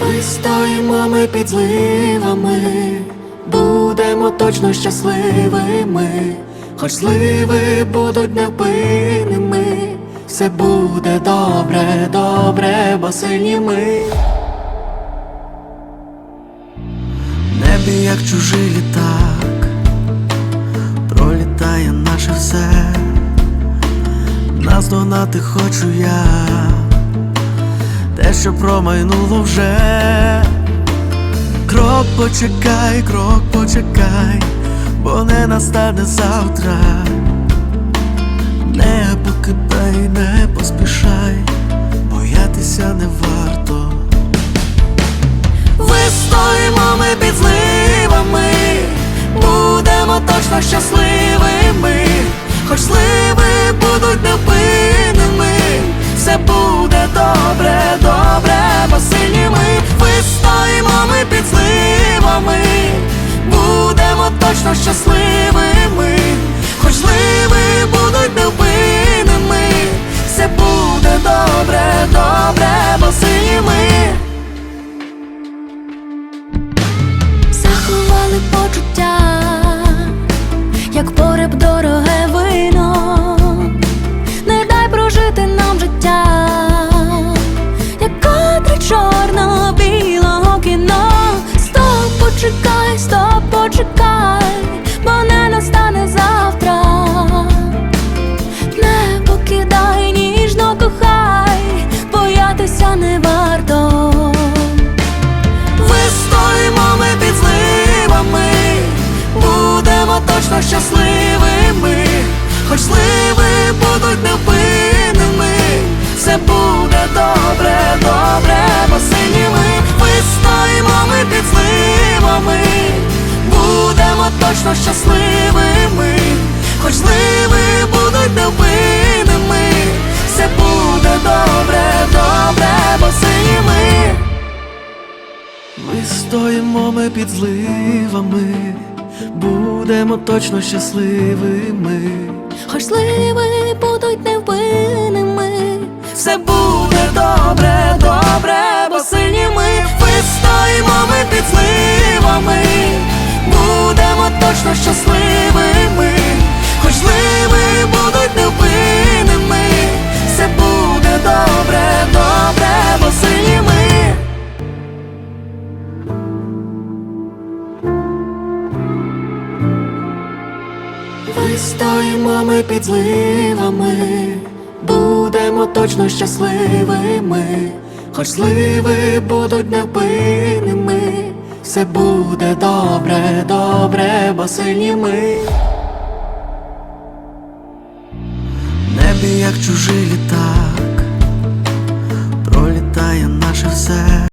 Вистоїмо ми під зливами, будемо точно щасливими, хоч зливи будуть невпинними, все буде добре, добре, бо сильні ми. Небі як чужий літак, пролітає наше все, наздогнати хочу я, те, що промайнуло вже. Крок почекай, крок почекай, бо не настане завтра. Не покидай, не поспішай, боятися не варто. Вистоїмо ми під зливами, будемо точно щасливими, хоч зливи будуть невпинними, щасливими, хоч зливи будуть невпинними, все буде добре, добре, бо сильні ми. Заховали почуття, як пореб дороге вино, точно щасливими, хоч зливи будуть невпинними, все буде добре, добре, бо сині ми. Вистоїмо ми під зливами, будемо точно щасливими, хоч зливи будуть невпинними, все буде добре, добре, бо сині ми. Ми стоїмо ми під зливами, будемо точно щасливими. Хоч будуть невпинними, Все буде Вистоїмо ми під зливами, будемо точно щасливими, хоч зливи будуть невпинними, все буде добре, добре, бо сильні ми. Небі як чужий літак, пролітає наше все.